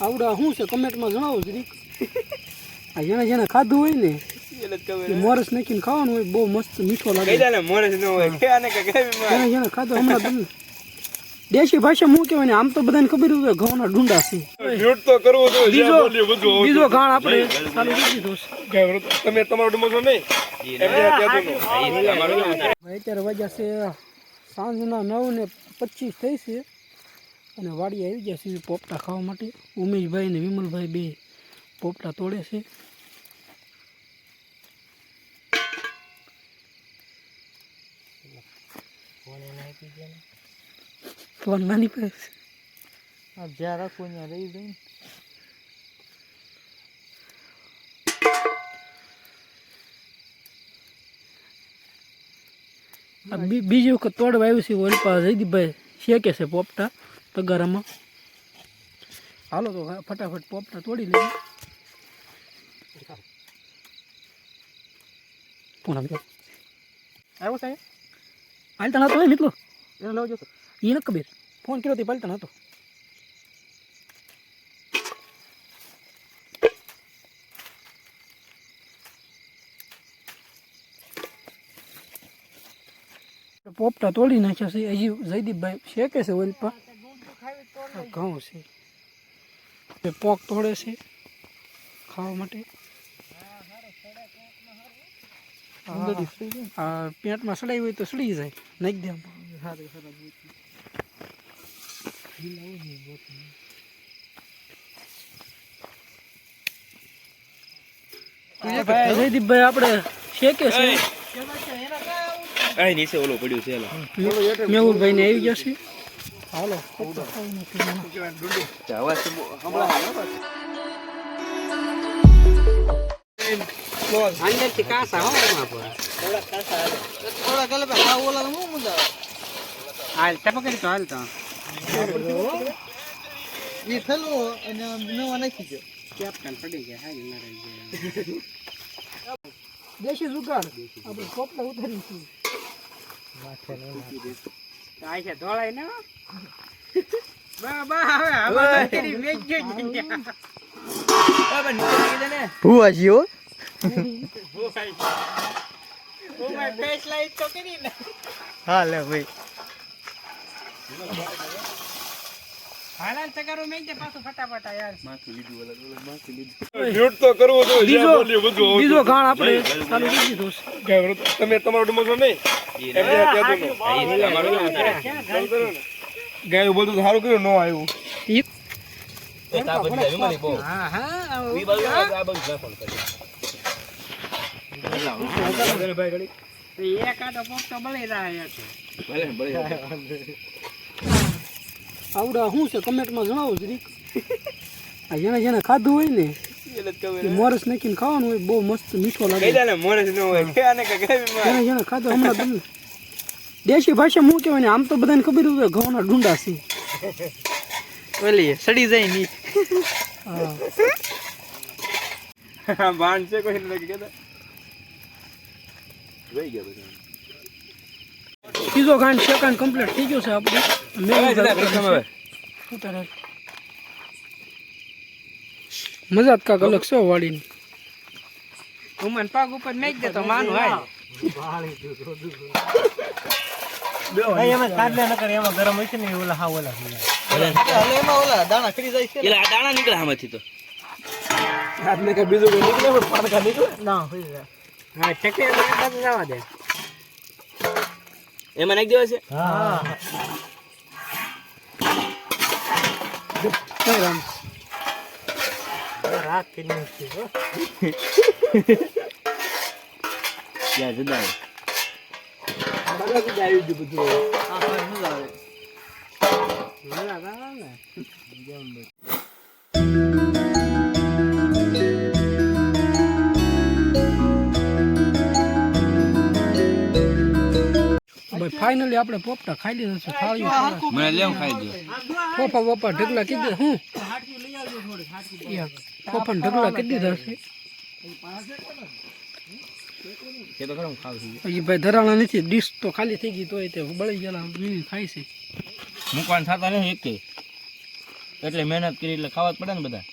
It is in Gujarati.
આવડા શું છે? કમેન્ટમાં જણાવો જરીક. આ જેને જેને ખાધું હોય ને મોરસ નાખીને ખાવાનું હોય બહુ મસ્ત મીઠો લાગે. જેને જેને ખાધું હમણાં તમને. દેશી ભાષા હું કહેવાય ને આમ તો બધાને ખબર હોય ઘઉંના ડુંડા છે. બીજો બીજો ઘાણ આપણે ચાલુ કરી દીધો તમે તમારો ડુમો નહીં? અત્યારે વાગ્યા છે સાંજના નવ ને પચીસ થઈ છે. અને વાડી આવી ગયા છે પોપટા ખાવા માટે. ઉમેશભાઈ ને વિમલભાઈ બે પોપટા તોડે છે. ફોન નાની પાસે જ્યાં રાખવું ત્યાં રહી જાય આ બી- બીજી વખત તોડવા આવ્યું છે ઓલપા જયદીપભાઈ. શેકે છે પોપટા? તગારામાં હાલો તો ફટાફટ પોપટા તોડી લઈએ ફોન આવી ગયો? આવ્યો સાહેબ? પાલતા નતો હોય મિત્રો એને લઉં જતો એ ન કબીર ફોન કર્યો તે પાલતા નતો પોપટા તોડી નાખ્યા છે. હજી જયદીપભાઈ શેકે છે ઓલપા આ ઘઉં છે. એ પોક તોડે છે ખાવા માટે. આ- આ પેટમાં સડાઈ હોય તો સડી જાય નાખી દે ભાઈ. જયદીપભાઈ આપણે શેકે છે? નીચે ઓલો પડ્યું છે મેહુલભાઈ ને આવી જશે હાલો આવાજ તો બહુ- હમણાં થોડા કલે હા ઓલા તો હું મુંજા હાલ ટપકડી તો હાલ તો એ થેલું અને નવા નાખી દો કેપ્ટન પડી ગયા હાલ મારે દેશી જુગાડ આપણે પોપલા ઉતારીશું છે ધોળાય ને બા બા હવે હવે તો હા લે ભાઈ. હાલાલ પાછો ફટાફટ યાર. યાર મ્યુટ તો કરવું જોઈએ બીજો આપણે ચાલુ કરી દીધો તમે તમારો ડુમો નહીં? ગાયું બધું સારું કર્યું નો આવ્યું. ઈ હા હા એક આટો પોક તો બળી જાય છે આવડા શું છે? કમેન્ટમાં જણાવો જરીક. આ જેને જેને ખાધું હોય ને મોરસ નાખીને ખાવાનું હોય બહુ મસ્ત મીઠો લાગે. જેને જેને. ખાધું હમણાં તમને દેશી ભાષા હું કહેવાય ને આમ તો બધાને ખબર હોય ઘઉંના ડુંડા છે. ઓલી સડી જાય ની હા. બાણ છે કોઈ ને કહેતા. જોઈ ગયા બધા. ત્રીજો ખાંડ સેકન્ડ કમ્પ્લીટ થઈ ગયો છે આપણે મેં ઉતારે. મજા જ કાક અલગ છે વાડીની. ઉમન પાક ઉપર મેચ દે તો માનું હાય. એમાં કાઢલે ન એમાં ગરમ હોય ને ઓલા હા ઓલા ઓલા દાણા ખરી જાય એટલે આ દાણા નીકળે આમાંથી તો. બીજું કઈ નીકળે પણ ના હા ચકરી જવા દે. એમાં નાખી દેવા છે? હા. રાત કરી છે ત્યાં જુદા આવે. દાદાજી આવી ગયું બધું આ પર મજા આવે મજા આવે ને ભાઈ ફાઇનલી આપણે પોપટા ખાઈ લીધા છે થાળીઓ મને લેવું ખાઈ દો પોપા પોપા ઢગલા કીધું હું? ને ઢગલા કેટલી છું? હજી ભાઈ ધરાણા નથી ડીશ તો ખાલી થઈ ગઈ તોય તે બળી ગયેલા વીણી ખાય છે. મૂકવાનું થતા નહીં એક એટલે મહેનત કરી એટલે ખાવા જ પડે ને બધા.